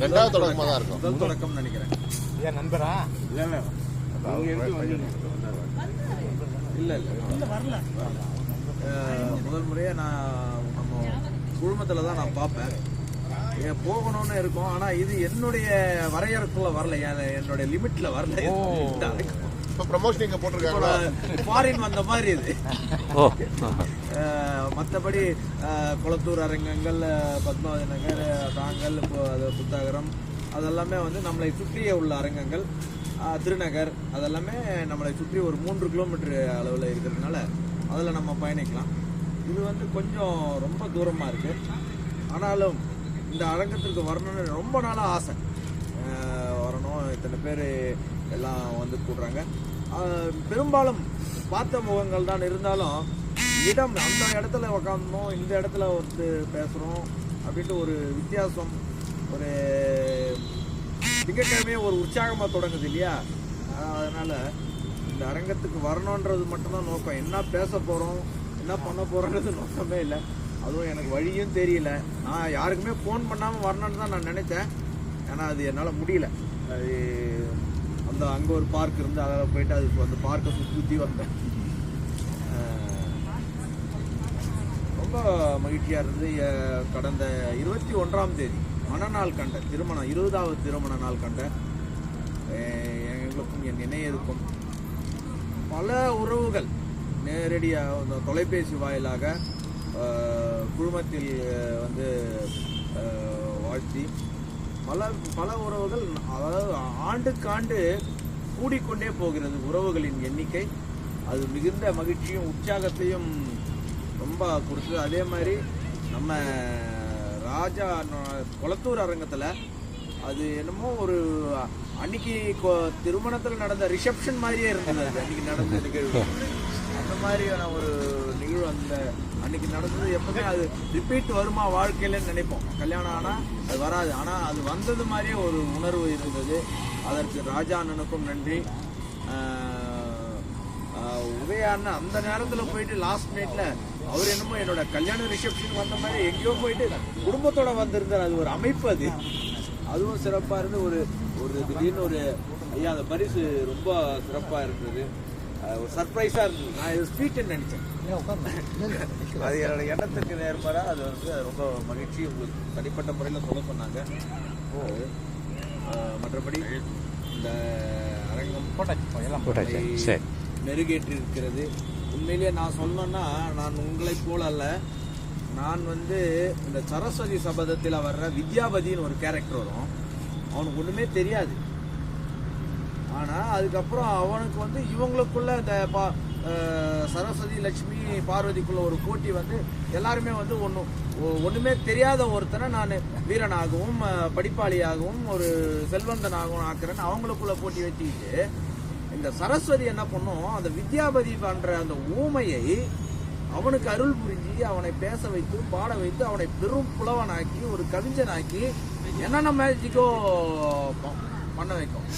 ரெண்டாவது தொடக்கமாக தான் இருக்கும். முதல் தொடக்கம் நினைக்கிறேன். ஏன் நண்பரா? இல்ல இல்ல. இல்ல இல்ல. வரல. முதல் முறையா நான் நம்ம குழுமத்துல தான் நான் பார்ப்பேன். போகணும்னு இருக்கும். ஆனா இது என்னுடைய வரையறைக்குள்ள வரல என் என்னுடைய லிமிட்ல வரல. இப்போ ப்ரமோஷன் இங்கே போட்டிருக்காங்களா? ஃபாரின் வந்த மாதிரி இது. அஹ், குளத்தூர் அரங்கங்கள் பத்மாவதி நகர் தாங்கல் இப்போ அது புத்தகரம் அதெல்லாமே வந்து நம்மளை சுற்றிய உள்ள அரங்கங்கள். திருநகர் அதெல்லாமே நம்மளை சுற்றி ஒரு மூன்று கிலோமீட்டர் அளவில் இருக்கிறதுனால அதில் நம்ம பயணிக்கலாம். இது வந்து கொஞ்சம் ரொம்ப தூரமாக இருக்கு. ஆனாலும் இந்த அரங்கத்திற்கு வரணும்னு ரொம்ப நாளாக ஆசை. வரணும். இத்தனை பேர் எல்லாம் வந்து கூடுறாங்க. பெரும்பாலும் பார்த்த முகங்கள் தான் இருந்தாலும் இடம் அந்த இடத்துல உக்காந்தோம் இந்த இடத்துல வந்து பேசுகிறோம் அப்படின்ட்டு ஒரு வித்தியாசம் ஒரு திங்கட்கிழமையே ஒரு உற்சாகமாக தொடங்குது இல்லையா? அதனால் இந்த அரங்கத்துக்கு வரணுன்றது மட்டும்தான் நோக்கம். என்ன பேச போகிறோம் என்ன பண்ண போகிறோன்றது நோக்கமே இல்லை. அதுவும் எனக்கு வழியும் தெரியல. நான் யாருக்குமே ஃபோன் பண்ணாமல் வரணும்னு தான் நான் நினச்சேன் ஏன்னா அது என்னால் முடியல. அது அந்த அங்கே ஒரு பார்க் இருந்து அதில் போயிட்டு அது அந்த பார்க்கை சுற்றி சுற்றி வந்தேன். ரொம்ப மகிழ்ச்சியாக இருந்து கடந்த இருபத்தி ஒன்றாம் தேதி மணநாள் கண்ட திருமணம் இருபதாவது திருமண நாள் கண்ட எங்களுக்கும் என் இணையருக்கும் பல உறவுகள் நேரடியாக அந்த தொலைபேசி வாயிலாக குழுமத்தில் வந்து வாழ்த்தி பல பல உறவுகள் அதாவது ஆண்டுக்காண்டு கூடிக்கொண்டே போகிறது உறவுகளின் எண்ணிக்கை. அது மிகுந்த மகிழ்ச்சியும் உற்சாகத்தையும் ரொம்ப கொடுத்தது அதே மாதிரி நம்ம ராஜா குளத்தூர் கொளத்தூர் அரங்கத்தில் அது என்னமோ ஒரு அன்னைக்கு திருமணத்தில் நடந்த ரிசப்ஷன் மாதிரியே இருந்தது. அது அன்னைக்கு நடந்த நிகழ்வு. அந்த மாதிரியான ஒரு நிகழ்வு அந்த அன்னைக்கு நடந்தது எப்பவுமே அது ரிப்பீட் வருமா வாழ்க்கையிலன்னு நினைப்போம். கல்யாணம் ஆனா அது வராது. ஆனா அது வந்தது மாதிரியே ஒரு உணர்வு இருந்தது. அதற்கு ராஜா அண்ணனுக்கும் நன்றி. ஆஹ் உதயா அண்ணன் அந்த நேரத்துல போயிட்டு லாஸ்ட் நைட்ல அவர் என்னமோ என்னோட கல்யாண ரிசப்ஷன் வந்த மாதிரி எங்கேயோ போயிட்டு குடும்பத்தோட வந்திருந்தார். அது ஒரு அமைப்பு அது. அதுவும் சிறப்பா இருந்து ஒரு ஒரு திடீர்னு ஒரு ஐயா அந்த பரிசு ரொம்ப சிறப்பா இருந்தது. ஒரு சர்ப்ரைஸா இருந்தது. நான் இது ஸ்வீட்னு நினைச்சேன். அது என்னோட எண்ணத்துக்கு நேர்மாறா அது வந்து ரொம்ப மகிழ்ச்சி. உங்களுக்கு தனிப்பட்ட முறையில் சொல்ல சொன்னாங்க. மற்றபடி இந்த அரங்கம் போட்டாச்சு மெருகேற்றி இருக்கிறது உண்மையிலேயே நான் சொன்னேன்னா நான் உங்களைப் போல அல்ல. நான் வந்து இந்த சரஸ்வதி சபதத்தில் வர்ற வித்யாபதின்னு ஒரு கேரக்டர் வரும். அவனுக்கு ஒண்ணுமே தெரியாது. ஆனால் அதுக்கப்புறம் அவனுக்கு வந்து இவங்களுக்குள்ள இந்த பா- சரஸ்வதி லட்சுமி பார்வதிக்குள்ள ஒரு போட்டி வந்து எல்லாருமே வந்து ஒன்று ஒன்றுமே தெரியாத ஒருத்தனை நான் வீரனாகவும் படிப்பாளியாகவும் ஒரு செல்வந்தனாகவும் ஆக்குறேன்னு அவங்களுக்குள்ள போட்டி வச்சுக்கிட்டு இந்த சரஸ்வதி என்ன பண்ணும் அந்த வித்யாபதி பண்ற அந்த ஊமையை அவனுக்கு அருள் புரிஞ்சு அவனை பேச வைத்து பாட வைத்து அவனை பெரும் புலவனாக்கி ஒரு கவிஞனாக்கி என்னென்ன மேஜிக்கோ ப- பண்ண வைக்கும்?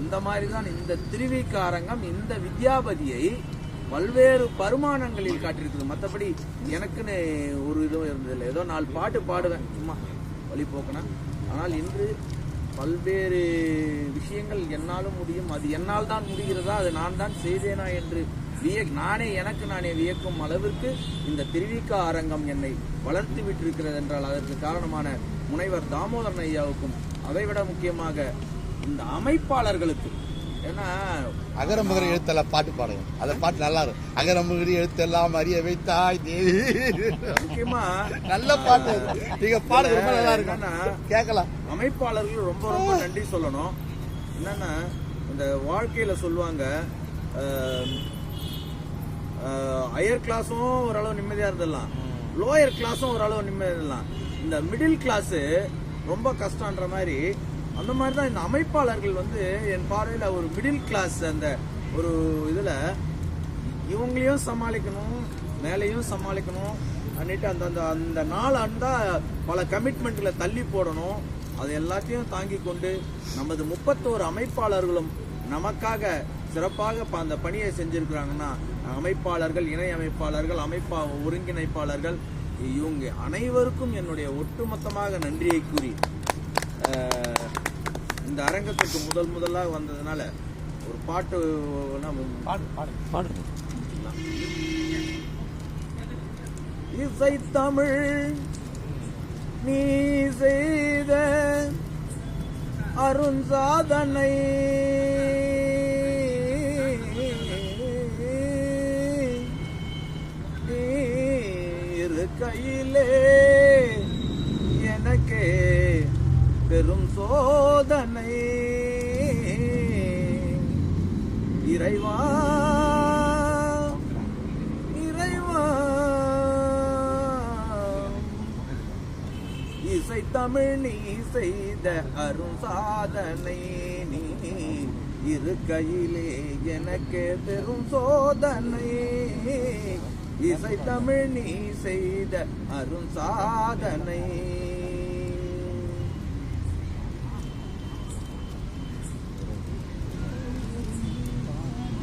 அந்த மாதிரி தான் இந்த திருவிக்காரங்கம் இந்த வித்யாபதியை பல்வேறு பருமானங்களில் காட்டியிருக்குது. மற்றபடி எனக்குன்னு ஒரு இதுவும் இருந்ததில்லை. ஏதோ நாலு பாட்டு பாடுவேன். சும்மா வழிபோக்குனா ஆனால் இன்று பல்வேறு விஷயங்கள் என்னாலும் முடியும். அது என்னால் தான் முடிகிறதா? அது நான் தான் செய்தேனா என்று விய நானே எனக்கு நானே வியக்கும் அளவிற்கு இந்த திருவிக்கா அரங்கம் என்னை வளர்த்து விட்டிருக்கிறது என்றால் அதற்கு காரணமான முனைவர் தாமோதரன் ஐயாவுக்கும் அதைவிட முக்கியமாக இந்த அமைப்பாளர்களுக்கு. ஏன்னா அகர முதல எழுத்தெல்லாம் பாட்டு பாடுங்க. அந்த பாட்டு நல்லா இருக்கும் அகர முதல எழுத்தெல்லாம் அறிய வைத்தாய் தேவி. முக்கியமா நல்ல பாட்டு. நீங்க பாடுறது ரொம்ப நல்லா இருக்கும். என்னன்னா கேட்கலாம். அமைப்பாளர்கள் ரொம்ப ரொம்ப நன்றி சொல்லணும். என்னன்னா இந்த வாழ்க்கையில சொல்லுவாங்க ஹையர் கிளாஸும் ஓரளவு நிம்மதியா இருந்துடலாம். லோயர் கிளாஸும் ஓரளவு நிம்மதியா இருந்தலாம் இந்த மிடில் கிளாஸ் ரொம்ப கஷ்டன்ற மாதிரி அந்த மாதிரி தான் இந்த அமைப்பாளர்கள் வந்து என் பார்வையில் ஒரு மிடில் கிளாஸ் அந்த ஒரு இதில் இவங்களையும் சமாளிக்கணும் மேலையும் சமாளிக்கணும் அன்னிட்டு அந்த அந்த அந்த நாள் அண்டா பல கமிட்மெண்ட்டில் தள்ளி போடணும். அது எல்லாத்தையும் தாங்கி கொண்டு நமது முப்பத்தோரு அமைப்பாளர்களும் நமக்காக சிறப்பாக அந்த பணியை செஞ்சுருக்கிறாங்கன்னா அமைப்பாளர்கள் இணை அமைப்பாளர்கள் அமைப்பா ஒருங்கிணைப்பாளர்கள் இவங்க அனைவருக்கும் என்னுடைய ஒட்டுமொத்தமாக நன்றியை கூறி இந்த அரங்கத்துக்கு முதல் முதலாக வந்ததுனால ஒரு பாட்டு இசை தமிழ் நீ செய்த இரு கையிலே எனக்கே பெரும் சோதனை. இறைவா இறைவா. இசை தமிழ் நீ செய்த அரும் சாதனை. நீ இரு கையிலே எனக்கு பெரும் சோதனை. இசை தமிழ் நீ செய்த அரும் சாதனை.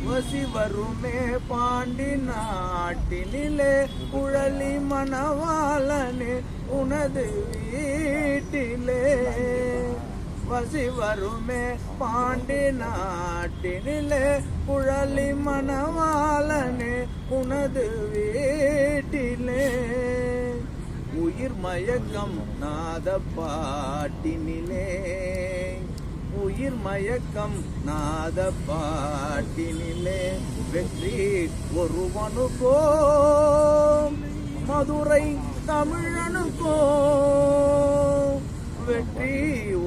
வசி வருமே பாண்டி நாட்டினிலே குழலி மணவாளனே உனது வீட்டிலே. வசி வருமே பாண்டி நாட்டினிலே குழலி மணவாளனே உனது வீட்டிலே. உயிர் மயக்கம் நாத பாட்டினிலே. உயிர் மயக்கம் நாத பாட்டினிலே வெற்றி ஒருவனுக்கோ மதுரை தமிழனுக்கோ வெற்றி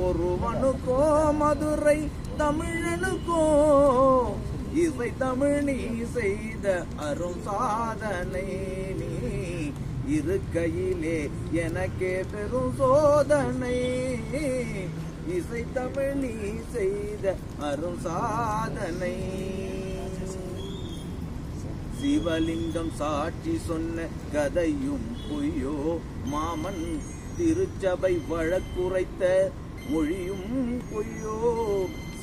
ஒருவனுக்கோ மதுரை தமிழனுக்கோ இசை தமிழ் நீ செய்த அரும் சாதனை நீ இருக்கையிலே எனக்கே பெரும் சோதனை. இசை தமிழ் நீ செய்த அரும் சாதனை. சிவலிங்கம் சாட்சி சொன்ன கதையும் பொய்யோ? மாமன் திருச்சபை வழக்குரைத்த மொழியும் பொய்யோ?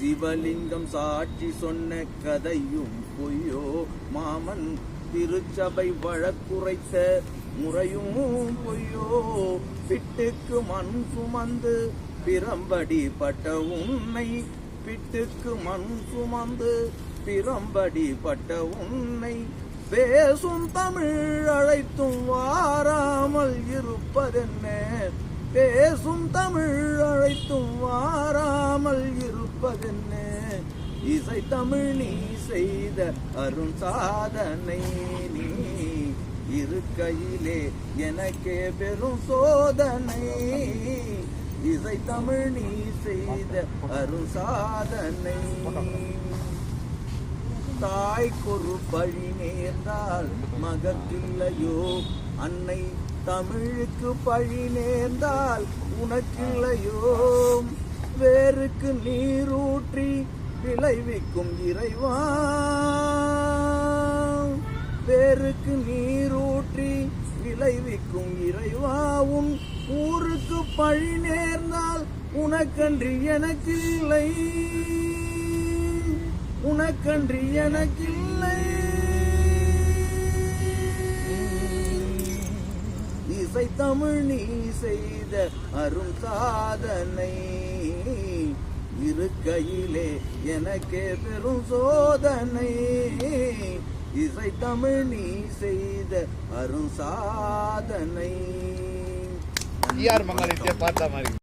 சிவலிங்கம் சாட்சி சொன்ன கதையும் பொய்யோ? மாமன் திருச்சபை வழக்குரைத்த முறையும் பொய்யோ? பிட்டுக்கு மண் சுமந்து பிரம்படி பட்ட உன்னை பிட்டுக்கு மண் சுமந்து பிரம்படி பட்ட உன்னை பேசும் தமிழ் அழைத்தும் வாராமல் இருப்பதென்ன? பேசும் தமிழ் அழைத்தும் வாராமல் இருப்பதென்ன? இசை தமிழ் நீ செய்த அருண் சாதனை நீ இருக்கையிலே எனக்கே பெரும் சோதனை. இசை தமிழ் நீ செய்த அருசாதனை. தாய்க்கொரு பழி நேர்ந்தால் மகக்கில்லையோ? அன்னை தமிழுக்கு பழி நேர்ந்தால் உனக்கில்லையோ? வேருக்கு நீரூற்றி விளைவிக்கும் இறைவா? வேருக்கு நீரூற்றி விளைவிக்கும் இறைவாவும் ஊருக்கு பழி நேர்ந்தால் உனக்கன்றி எனக்கு இல்லை உனக்கன்றி எனக்கு இல்லை இசை தமிழ் நீ செய்த அரும் சாதனை. இருக்கையிலே எனக்கே பெரும் சோதனை. இசை தமிழ் நீ செய்த அரும் சாதனை. ஈஆர் மங்காளிட்டே பார்த்த மாதிரி.